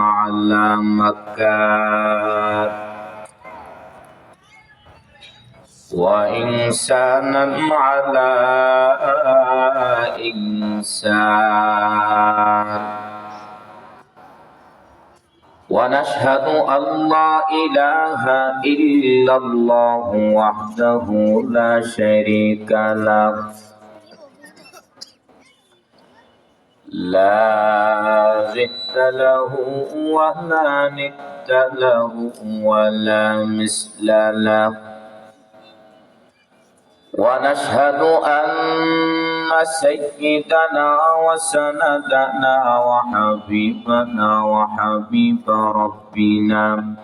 على مكان وإنسانا على إنسان. ونشهد أن لا إله إلا الله وحده لا شريك له. لا ضد له ولا ند له ولا مثل له. ونشهد أن سيدنا وسندنا وحبيبنا وحبيب ربنا.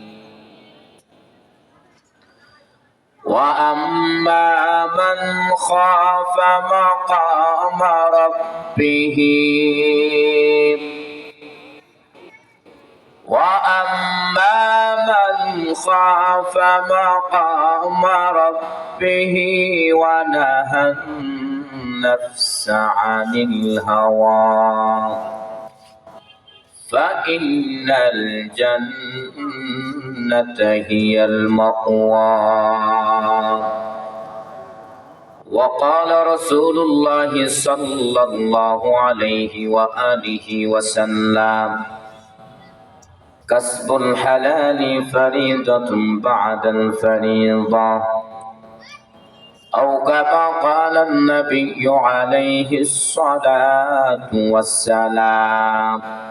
وأما من خاف مقام ربه وأما من خاف مقام ربه ونهى النفس عن الهوى فإن الجنة هي المأوى. وقال رسول الله صلى الله عليه وآله وسلم كسب الحلال فريضة بعد الفريضة. أو كما قال النبي عليه الصلاة والسلام.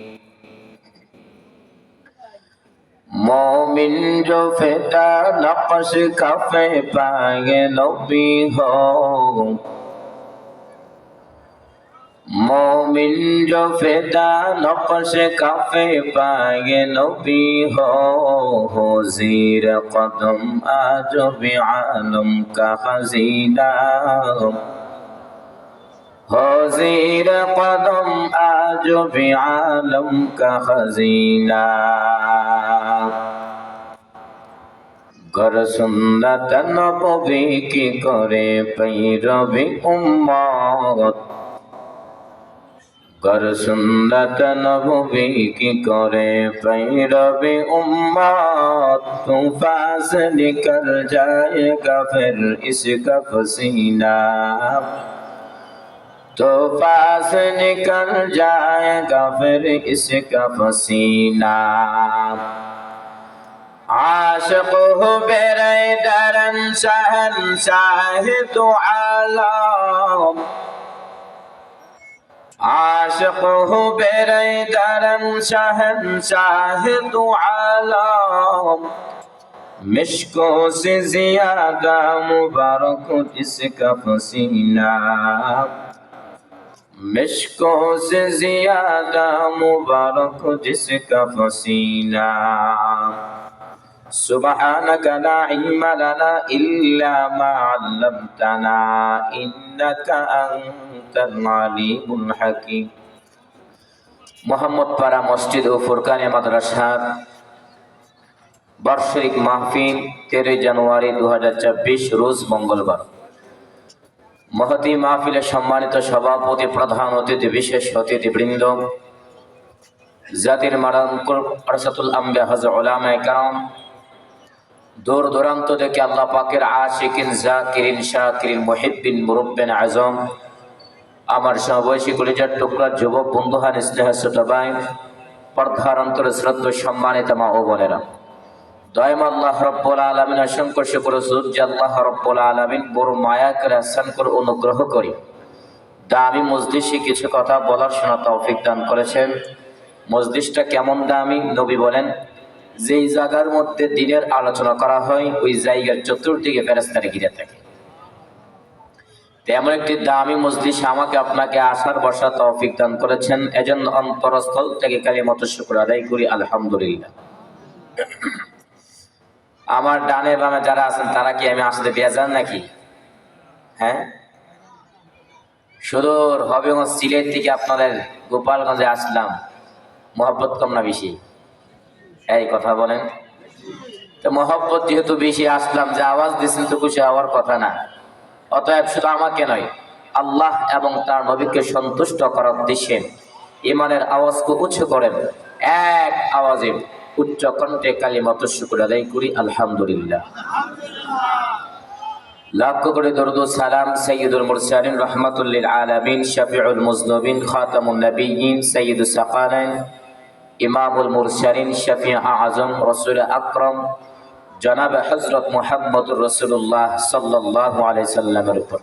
মমিন জো ফেটা naqsh cafe পাগে নবী হো। মমিন জো ফেটা naqsh cafe পাগে নবী হো। হো জির কদম আজ বি কা হাজিনা। زیر قدم آج فی عالم کا خزینہ گر سنت نبوی کی کرے پیروی امت گر سنت نبوی کی کرے پیروی امت تو فاصل کر جائے گا پھر اس کا پسینہ تو پاس نکل جائے گا پھر اس کا پسینہ عاشق ہو میرے درن شہن شاہ تو عالم عاشق ہو میرے درن شہن شاہ تو عالم مشکوں سے زیادہ مبارک جس کا پسینہ مشکوں سے زیادہ مبارک جس کا فصیلہ سبحانك لا علم لنا إلا ما علمتنا إنك أنت العليم الحكيم মোহাম্মদ পাড়া মসজিদ ও ফুরকানে মাদ্রাসার বার্ষিক মাহফিল তেরোই জানুয়ারি দু রোজ মঙ্গলবার মহতি মাহফিলের সম্মানিত সভাপতি, প্রধান অতিথি, বিশেষ অতিথিবৃন্দ জাতির মারাঙ্কুর আরসাতুল আম্বে হজ ওলামায় দূর দূরান্ত থেকে আল্লাহ পাকের আশিকিন, জাকিরিন, শাকিরিন, মুহিব্বিন, মুরব্বিন, আজম, আমার সমবয়সী কলিজার টুকরা, যুবক বন্ধুহান স্নেহ ছোট ভাই, পর্দার অন্তরে শ্রদ্ধ সম্মানিত মা ও বোনেরা। দয়ম আল্লাহ রব্বুল আলমিন, অসংখ্য শুক্র সুর যে আল্লাহ রব্বুল আলমিন বড় মায়া করে আসান করে অনুগ্রহ করি। দামি মজলিসে কিছু কথা বলার শোনা তৌফিক দান করেছেন। মজলিসটা কেমন দামি? নবী বলেন, যেই জায়গার মধ্যে দিনের আলোচনা করা হয়, ওই জায়গার চতুর্দিকে ফেরেস্তারে ঘিরে থাকে। তেমন একটি দামি মজলিস আমাকে আপনাকে আসার বসা তৌফিক দান করেছেন। এজন্য অন্তরস্থল থেকে কালী মতো শুক্র আদায় করি, আলহামদুলিল্লাহ। আমার ডানে বামে যারা আছেন, তারা কি আমি আসতে বেজান নাকি? হ্যাঁ? সুদূর হবিগঞ্জ সিলেট থেকে আপনাদের গোপালগঞ্জে আসলাম। মহব্বত কম না বেশি? এই কথা বলেন। তো মহব্বত যেহেতু বেশি, আসলাম, যে আওয়াজ দিচ্ছেন তো খুশি হওয়ার কথা না। অতএব শুধু আমাকে নয়, আল্লাহ এবং তার নবীকে সন্তুষ্ট করার উদ্দেশ্যে ইমানের আওয়াজকে উঁচু করেন। এক আওয়াজে উচ্চ কণ্ঠে কালী মত শুকুর আদায় করি, আলহামদুলিল্লাহ। লক্ষ্য করে দরুদ সালাম সৈয়দুল মুরসালিন রহমাতুল্লিল আলামিন, শফিউল মুজনবিন, খাতামুন নবীন সৈয়দুল সাকালাইন ইমামুল মুরসালিন শফি আজম, রসুল আকরম, জনাব হজরত মোহাম্মদুর রসুল্লাহ সাল্লাহ আলাই সাল্লামের উপর।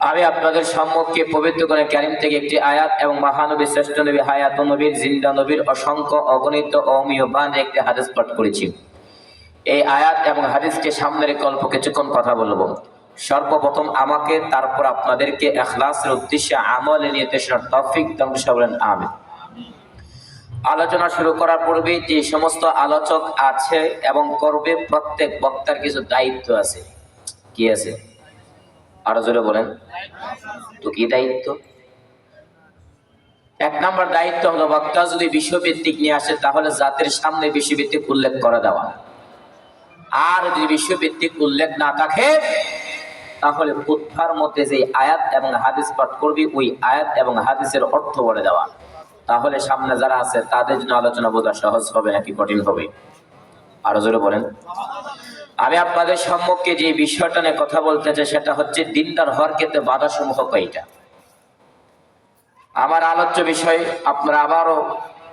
আমি আপনাদের সম্মুখে পবিত্র করে ক্যারিম থেকে একটি আয়াত এবং মহানবী, শ্রেষ্ঠ নবী, হায়াত নবীর, জিন্দা নবীর, অসংখ্য অগণিত অমীয় বান একটি হাদিস পাঠ করেছি। এই আয়াত এবং হাদিসকে সামনে রেখে অল্প কিছুক্ষণ কথা বলব। সর্বপ্রথম আমাকে, তারপর আপনাদেরকে এখলাসের উদ্দেশ্যে, আমল নিয়ে দেশের তফিক দংশ বলেন আমি আলোচনা শুরু করার পূর্বে যে সমস্ত আলোচক আছে এবং করবে, প্রত্যেক বক্তার কিছু দায়িত্ব আছে। কি আছে? আরও জোরে বলেন। তো কি দায়িত্ব? এক নম্বর দায়িত্ব হলো বক্তা যদি বিশ্বভিত্তিক নিয়ে আসে, তাহলে জাতির সামনে বিশ্বভিত্তিক উল্লেখ করে দেওয়া। আর যদি বিশ্বভিত্তিক উল্লেখ না থাকে, তাহলে উদ্ধার মধ্যে যে আয়াত এবং হাদিস পাঠ করবি, ওই আয়াত এবং হাদিসের অর্থ বলে দেওয়া। তাহলে সামনে যারা আছে, তাদের জন্য আলোচনা বোঝা সহজ হবে, নাকি কঠিন হবে? আরও জোরে বলেন। আমি আপনাদের সম্মুখে যে বিষয়টা নিয়ে কথা বলতে চাই, সেটা হচ্ছে দিনদার হওয়ার ক্ষেত্রে বাধা সমূহ কয়টা? আমার আলোচ্য বিষয় আপনারা আবারও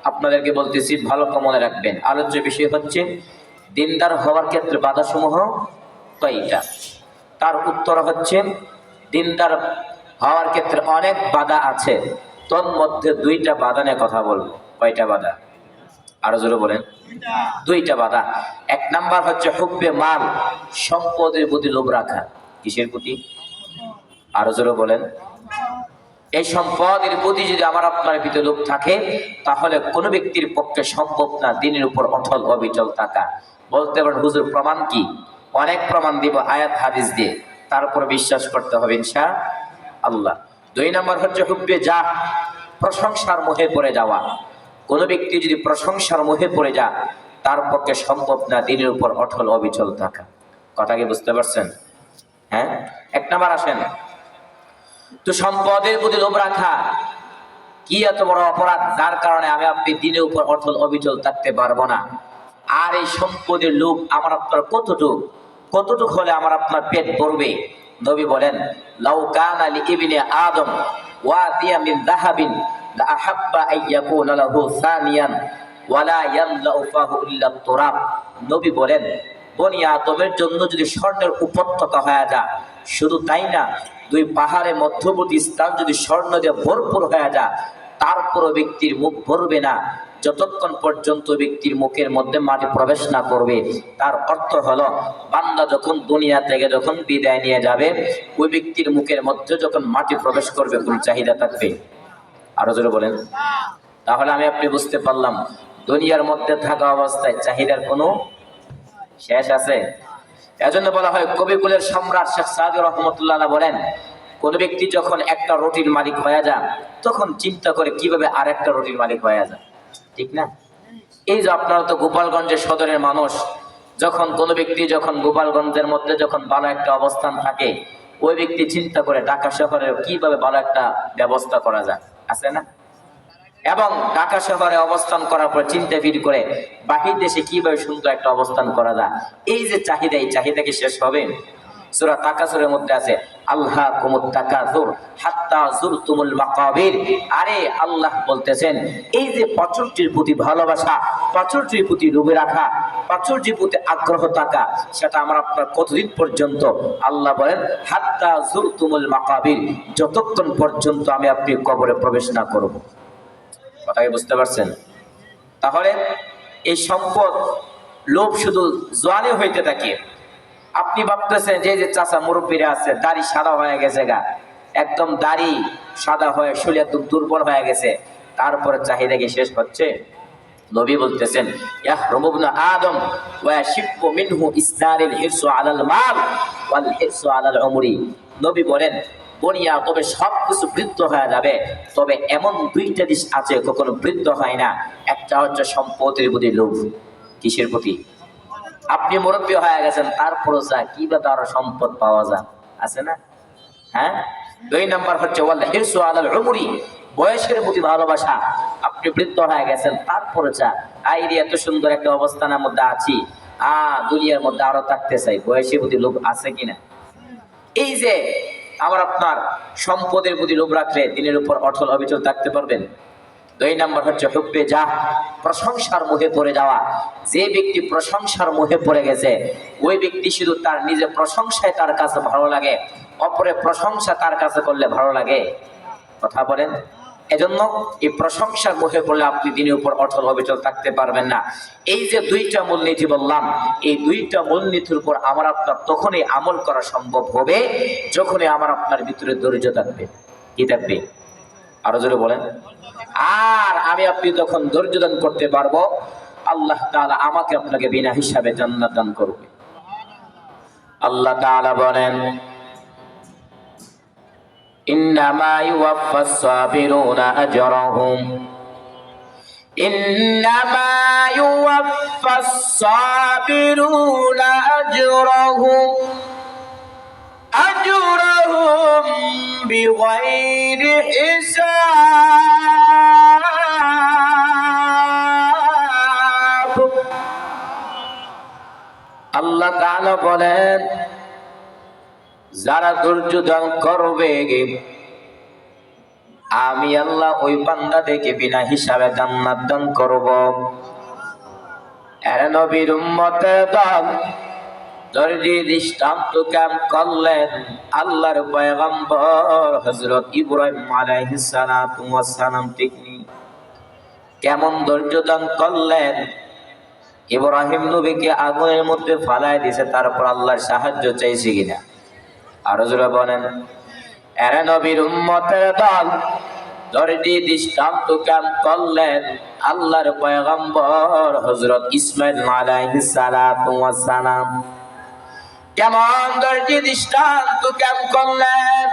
আপনাদেরকে বলতেছি, ভালো মনে রাখবেন। আলোচ্য বিষয় হচ্ছে, দিনদার হওয়ার ক্ষেত্রে বাধা সমূহ কয়টা? তার উত্তর হচ্ছে, দিনদার হওয়ার ক্ষেত্রে অনেক বাধা আছে। তোর মধ্যে দুইটা বাধা নিয়ে কথা বলব। কয়টা বাধা? আরও জোরে বলেন। দুইটা বাধা। এক নাম্বার হচ্ছে হুব্বে মাল, সম্পদের প্রতি লোভ রাখা। কিসের প্রতি? আরও জোরে বলেন। এই সম্পদের প্রতি যদি আমার আপনার ভিতরে লোভ থাকে, তাহলে কোনো ব্যক্তির পক্ষে সম্ভব না দিনের উপর অটল অবিচল থাকা। বলতে পারেন, হুজুর, প্রমাণ কি? অনেক প্রমাণ দিব, আয়াত, হাদিস দিয়ে। তারপর বিশ্বাস করতে হবে ইনশা আল্লাহ দুই নম্বর হচ্ছে হুব্বে যা প্রশংসার মোহে পড়ে যাওয়া। কোনো ব্যক্তি যদি প্রশংসার মোহে পড়ে যা তার পক্ষে সম্ভব না দিনের উপর অটল অবিচল থাকা। কথা কি বুঝতে পারছেন? হ্যাঁ? এক নাম্বার আসেন। তো সম্পদের প্রতি লোভ রাখা কি এত বড় অপরাধ? যার কারণে আমি আপনি দিনের উপর অটল অবিচল থাকতে পারব না। আর এই সম্পদের লোভ আমার আপনার কতটুক? কতটুক হলে আমার আপনার পেট ভরবে? নবী বলেন, লাউ কান আলী ইবনে আদম ওয়াদিয়া মিন যাহাবিন লা আহাব্বা আন ইয়াকুনা লাহু সানিয়ান ওয়ালা ইয়ামলাউ ফাহু নবী বলেন, বনি আদমের জন্য যদি স্বর্ণের উপত্যকা হয়ে যা শুধু তাই না, দুই পাহাড়ের মধ্যবর্তী স্থান যদি স্বর্ণ দিয়ে ভরপুর হয়ে যায়, তারপরও ব্যক্তির মুখ ভরবে না। যতক্ষণ পর্যন্ত ব্যক্তির মুখের মধ্যে মাটি প্রবেশ না করবে, তার অর্থ হলো, বান্দা যখন দুনিয়া থেকে যখন বিদায় নিয়ে যাবে, ওই ব্যক্তির মুখের মধ্যে যখন মাটি প্রবেশ করবে, কোন চাহিদা থাকবে। আরও জোরে বলেন। তাহলে আমি আপনি বুঝতে পারলাম, দুনিয়ার মধ্যে থাকা অবস্থায় চাহিদার কোনো শেষ আছে? এজন্য বলা হয়, কবিকুলের সম্রাট শেখ সাদুর রহমতুল্লাহ বলেন, কোন ব্যক্তি যখন একটা রুটির মালিক হয়ে যায় তখন চিন্তা করে কীভাবে আর একটা রুটির মালিক হয়ে যায় ঠিক না? এই যে আপনারা তো গোপালগঞ্জের সদরের মানুষ, যখন কোনো ব্যক্তি যখন গোপালগঞ্জের মধ্যে যখন ভালো একটা অবস্থান থাকে, ওই ব্যক্তি চিন্তা করে ঢাকা শহরে কীভাবে ভালো একটা ব্যবস্থা করা যায়? আছে না? এবং ঢাকা শহরে অবস্থান করার পর চিন্তা ভিড় করে বাহির দেশে কীভাবে সুন্দর একটা অবস্থান করা যায়? এই যে চাহিদা, এই চাহিদা কি শেষ হবে? সুরা তাকাসুরের মধ্যে আছে আল্লাহ কুমুত তাকাসুর হাত্তা জুরতুমুল মাকাবির। আরে আল্লাহ বলতেছেন, এই যে প্রাচুর্যের প্রতি ভালোবাসা প্রাচুর্যের প্রতি ডুবে রাখা প্রাচুর্যের প্রতি আগ্রহ থাকা, সেটা আমার আপনার কতদিন পর্যন্ত? আল্লাহ বলেন, হাত্তা জুরতুমুল মাকাবির, যতক্ষণ পর্যন্ত আমি আপনি কবরে প্রবেশ না করব। কথাকে বুঝতে পারছেন? তাহলে এই সম্পদ লোভ শুধু জোয়ানে হইতে থাকে আপনি ভাবতেছেন যে যে চাচা মুরব্বীরা আছে, দাড়ি সাদা হয়ে গেছে গা। একদম দাড়ি সাদা হয়ে শরীর একদম দুর্বল হয়ে গেছে। তারপরে চাহিদা কি শেষ হচ্ছে? নবী বলতেছেন আদম ওয়া ইয়াশিফু মিনহু ইসনারিল হিরসু আলাল মাল ওয়াল আলাল উমরি। নবী বলেন বনিয়া তবে সব কিছু বৃদ্ধ হয়ে যাবে, তবে এমন দুইটা দিশ আছে কখনো বৃদ্ধ হয় না। একটা হচ্ছে সম্পত্তির প্রতি লোভ। কিসের প্রতি? আপনি মুরব্বী হয়ে গেছেন তারপরও যা কীভাবে আরও সম্পদ পাওয়া যায়? আছে না? হ্যাঁ? দুই নাম্বার হচ্ছে হিরসু আলাল উমরি, বয়সের প্রতি ভালোবাসা। আপনি বৃদ্ধ হয়ে গেছেন তারপরে চা আইরি, এত সুন্দর একটা অবস্থানের মধ্যে আছি। আ, দুনিয়ার মধ্যে আরও থাকতে চাই। বয়সের প্রতি লোভ আছে কিনা? এই যে, আমার আপনার সম্পদের প্রতি লোভ রাখলে দিনের উপর অটল অবিচল থাকতে পারবেন? দুই নম্বর হচ্ছে হুব্বে যা প্রশংসার মুখে পড়ে যাওয়া। যে ব্যক্তি প্রশংসার মুখে পড়ে গেছে, ওই ব্যক্তি শুধু তার নিজের প্রশংসায় তার কাছে ভালো লাগে, অপরে প্রশংসা তার কাছে করলে ভালো লাগে। কথা বলেন? এজন্য এই প্রশংসার মুখে পড়লে আপনি দিনের উপর অটল অবিচল থাকতে পারবেন না। এই যে দুইটা মূলনীতি বললাম, এই দুইটা মূলনীতির উপর আমার আপনার তখনই আমল করা সম্ভব হবে, যখনই আমার আপনার ভিতরে ধৈর্য থাকবে। কি থাকবে? আরও জোরে বলেন। আর আমি আপনি তখন ধৈর্য দান করতে পারব, আল্লাহ তালা আমাকে আপনাকে বিনা হিসাবে জান্নাত দান করবে। আল্লাহ তাআলা বলেন, ইন্নামা أجرهم بغير حساب আল্লাহ তাআলা বলেন যারা ধৈর্য দান করবে আমি আল্লাহ ওই বান্দা দেখে বিনা হিসাবে জান্নাত দান করব এর নবীর উম্মতে দল দৃষ্টান্ত কাম করলেন? আল্লাহর পয়গম্বর হযরত ইব্রাহিম আলাইহিস সালাতু ওয়াস সালাম তিনি কেমন ধৈর্য দান করলেন? ইব্রাহিম নবীকে আগুনের মধ্যে ফালায় দিয়েছে তারপর আল্লাহর সাহায্য চাইছে কিনা? আরও জোরে বলেন, এরা নবীর উম্মতের দল দরদি দৃষ্টান্ত কাম করলেন? আল্লাহর পয়গম্বর হযরত ইসমাইল আলাইহিস সালাম কেমন দর্জি দৃষ্টান্ত কেম করলেন?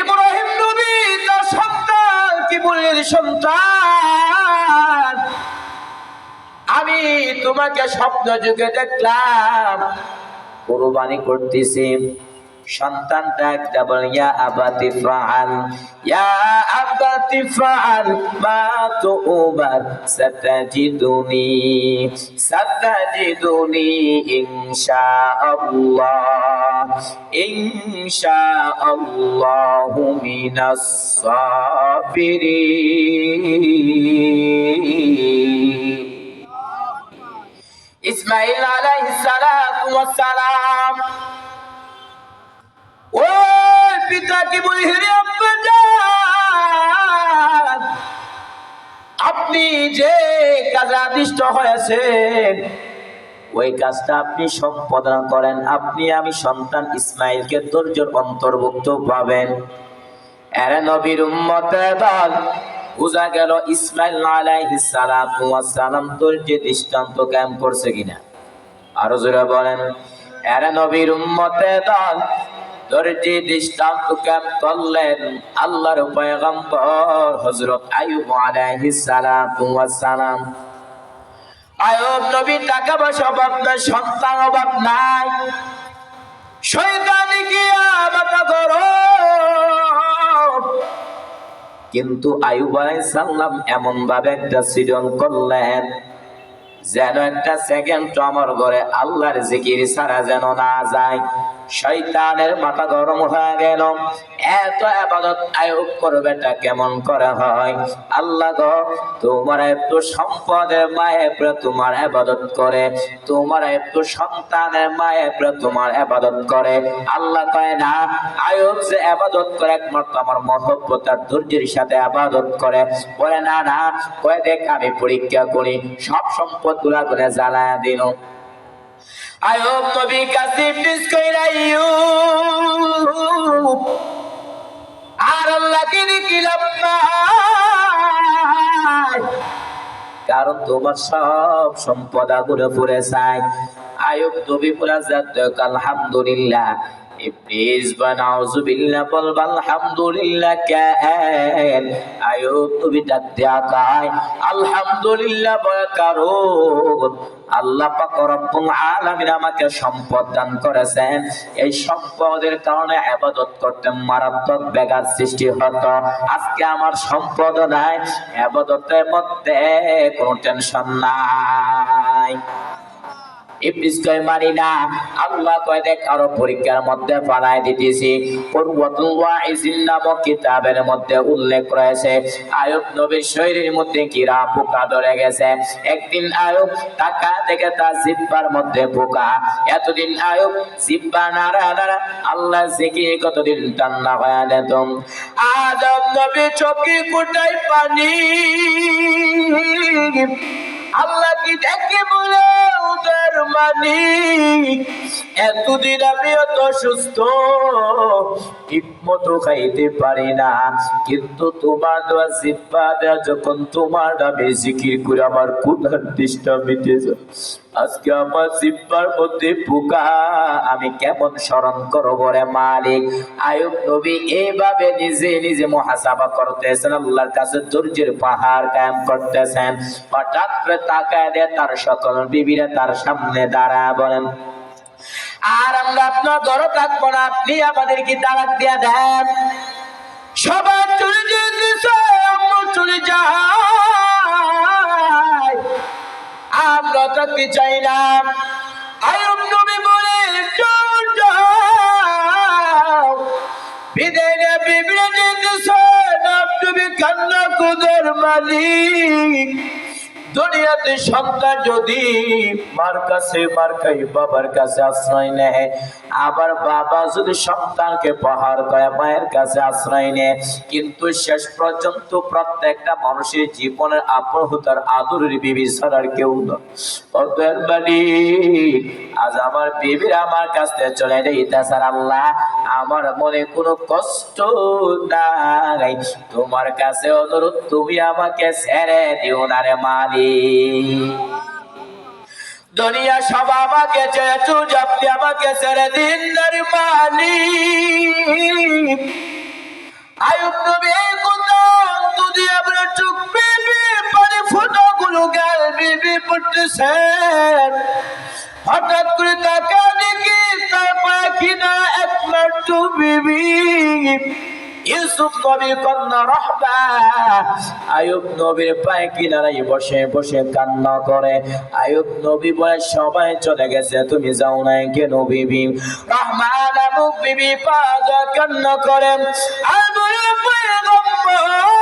ইব্রাহিম নবী তার সন্তান কি বলির সন্তান। আমি তোমাকে স্বপ্ন যুগে দেখলাম, কোরবানি করতেছি। সন্তান ডাক বল ইয়া আবাতি ফাআল ইয়া আবাতি ফাআল মা তুবার সাতাজিদুনি সাতাজিদুনি ইনশাআল্লাহ, ইনশাআল্লাহু মিনাস সাবিরিন। ইসমাইল আলাইহিস সালাতু ওয়াস সালাম ওই পিতাকে বলি হেরে আপনি যে কাজে আদিষ্ট হয়েছেন, ওই কাজটা আপনি সম্পাদন করেন। আপনি আমি সন্তান ইসমাইলকে ধৈর্যের অন্তর্ভুক্ত পাবেন। এর নবীর উম্মতে দল, বোঝা গেল ইসমাইল আলাইহিস সালাতু ওয়াস সালাম ধৈর্যের দৃষ্টান্ত কায়েম করছে কিনা। আরও জোরে বলেন, এর নবীর উম্মতে দল ধৈর্যের দৃষ্টান্ত কায়েম করলেন আল্লাহর পয়গম্বর হযরত আইয়ুব আলাইহিস সালাতু ওয়াস সালাম। আয়ব নবী টাকা পয়সা অভাব নাই সন্তান অভাব নাই। শয়তানি কি আমাকে করো কিন্তু আয়ুব আলাইহিস সালাম এমন ভাবে একটা সৃজন করলেন, যেন একটা সেকেন্ড আমার ঘরে আল্লাহর জিকির ছাড়া যেন না যায়। শয়তানের মাথা গরম হয়ে গেল। এত আবাদত আয়োগ করবেটা কেমন করে হয়? আল্লাহ গো, তোমার একটু সম্পদের মায়ে তোমার আবাদত করে। তোমার একটু সন্তানের মায়ে প্রে তোমার আবাদত করে। আল্লাহ কয়, না, আয়োগ যে আবাদত করে একমাত্র আমার মহব্বত আর ধৈর্যের সাথে আবাদত করে। বলে, না না, কয়ে দেখ, আমি পরীক্ষা করি, সব সম্পদগুলা করে জ্বালায় দিন আয়ব কবি কাছে প্লিজ কইরা ইউব আর আল্লাহকে দেখিলাম না কারণ তোমার সব সম্পদ আগুনে পুরে চাই আয়ুব নবী পুরা যাত আলহামদুলিল্লাহ। ইবলিস বানাউযুবিল্লাহ বল আলহামদুলিল্লাহ কেন। আয়ুব নবী ডাক দেয়া কায় আলহামদুলিল্লাহ বল কারণ আল্লাহ পাক রব্বুল আলামিন আমাকে সম্পদ দান করেছেন। এই সম্পদের কারণে ইবাদত করতে মারাত্মক ব্যাঘাত সৃষ্টি হতো। আজকে আমার সম্পদ নাই ইবাদতের মধ্যে কোনো টেনশন নাই। ইবলিস কয় না। আল্লাহ কয়, দেখ, আরও পরীক্ষার মধ্যে দিতেছি। পূর্বতুল নামক কিতাবের মধ্যে উল্লেখ রয়েছে, আয়ুব নবীর শরীরের মধ্যে কিরা পোকা ধরে গেছে। একদিন আয়ুব টাকা থেকে তার জিব্বার মধ্যে পোকা। এতদিন আয়ুব জিব্বা নাড়া নাড়া আল্লাহ জিকি কতদিন টান্না হয়ে যেত। আজব নবী চোখে পানি। আল্লাহ কি দেখে বলে? মালিক এতদিন আমি অত সুস্থ ঠিক মতো খাইতে পারি না। কিন্তু তোমার জিব্বা দেওয়া যখন তোমার নামে জিকির করে আমার ক্ষুধার দৃষ্টা মিটে আজকে আমার মধ্যে পোকা, আমি কেমন স্মরণ করব রে মালিক? আয়ুব নবী এইভাবে নিজে নিজে মহাসাবা করতেছেন, আল্লাহর কাছে ধৈর্যের পাহাড় কায়েম করতেছেন। হঠাৎ করে তাকায় দেয় তার সকল বিবিরা তার সামনে দাঁড়া বলেন আর আমরা আপনার ঘরে থাকব না। আপনি আমাদেরকে তালাক দিয়া দেন। সবার চলে আমরা চলে যাই আমরা থাকতে চাই না। আয়ুব নবী বলে বিদায় নবী কান্না কুদের মালিক। দুনিয়াতে সন্তান যদি মার কাছে, মার খাই, বাবার কাছে আশ্রয় নেয়, আবার বাবা যদি সন্তানকে প্রহার করে মায়ের কাছে আশ্রয় নেয়, কিন্তু শেষ পর্যন্ত প্রত্যেকটা মানুষের জীবনের আপনতার আদরের বিবি ছাড়ার কেউ নয়। অতএব আজ আমার বিবির আমার কাছ চলে যাইতেছে আল্লাহ আমার মনে কোনো কষ্ট নাই। তোমার কাছে অনুরোধ, তুমি আমাকে ছেড়ে দিও না রে মালিক। দুনিয়া সব আমাকে চুজ আপনি আমাকে ছেড়ে দিন না মালিক আয়ুব নবী, এই আমরা চোখ বেবি পানি ফুটো গুলো গাল হঠাৎ করে তাকা দেখি, তার পাখিনা একমাত্র বিবি। ইউসুফ নবীর কন্যা রহবা আয়ুব নবীর পায়ে কিনারাই বসে বসে কান্না করে। আয়ুব নবী বলে, সবাই চলে গেছে, তুমি যাও নাই কেন বিবি? রহমান বিবি পাজা কান্না করেন আর বলে পয়গম্বর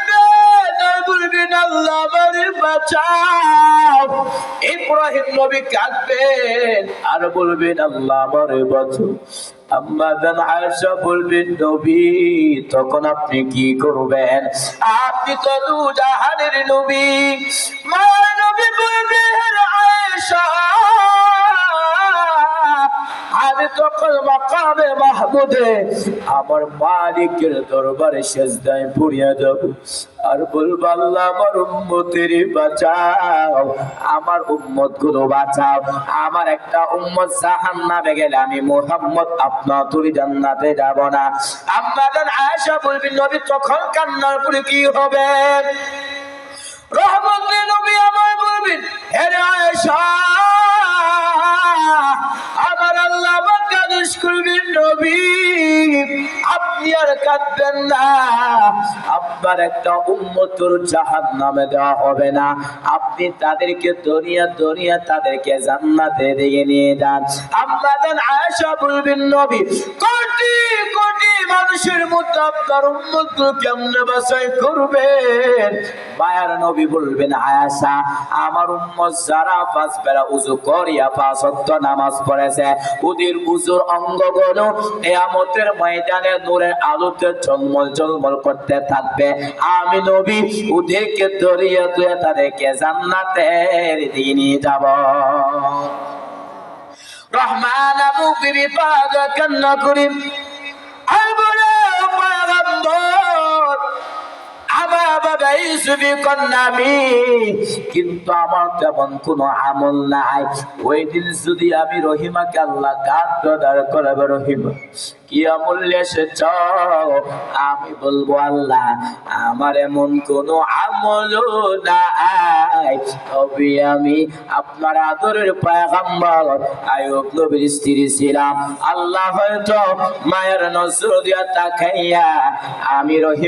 নবী তখন আপনি কি করবেন? আপনি তো দু জাহানের নবী। মা নবী বলবেন আমি তখন মাকামে মাহমুদে আমার মালিকের দরবারে সেজদায় পড়িয়া যাব আর বলব, আল্লাহ, আমার উম্মতের বাঁচাও, আমার উম্মতগুলো বাঁচাও। আমার একটা উম্মত জাহান্নামে গেলে আমি মোহাম্মদ আপনার তুই জান্নাতে যাব না। আপনাদের আয়েশা বলবেন নবী, তখন কান্নার পরে কি হবে? রহমতের নবী আমার বলবেন, হে আয়েশা আদেশ করবেন নবী আপনি তাদেরকে দরিয়া দরিয়া তাদেরকে জান্নাতে নিয়ে যান। বলবেন, নবী, কোটি কোটি মানুষের মধ্যে আপনার কেমনে বাছাই করবেন? মায়ার নবী বলবেন আয়াসা আমার উম্মত যারা পাঁচ বেলা উজু করিয়া পাঁচ নামাজ পড়েছে, ওদের উজুর অঙ্গ অঙ্গগুলো নিয়ামতের ময়দানে নূরের আলোতে ঝলমল ঝলমল করতে থাকবে। আমি নবী ওদেরকে ধরিয়ে ধরে তাদেরকে জান্নাতের দিকে নিয়ে যাব। রহমান বিবি পাগা কান্না করি কিন্তু আমার তেমন কোনো আমল নাই। ওই দিন যদি আমি রহিমাকে আল্লাহ কাঁদ দাঁড় করাবে রহিমা, কি এসেছ? আমি বলব, আল্লাহ, আমার এমন কোনো আমল নাই। তবে আমি আপনার আদরের পায়গাম্বর আয়ুব নবীর স্ত্রী ছিলাম। আল্লাহ হয়তো মায়ের নজর দিয়া তাকাইয়া আমি রহিম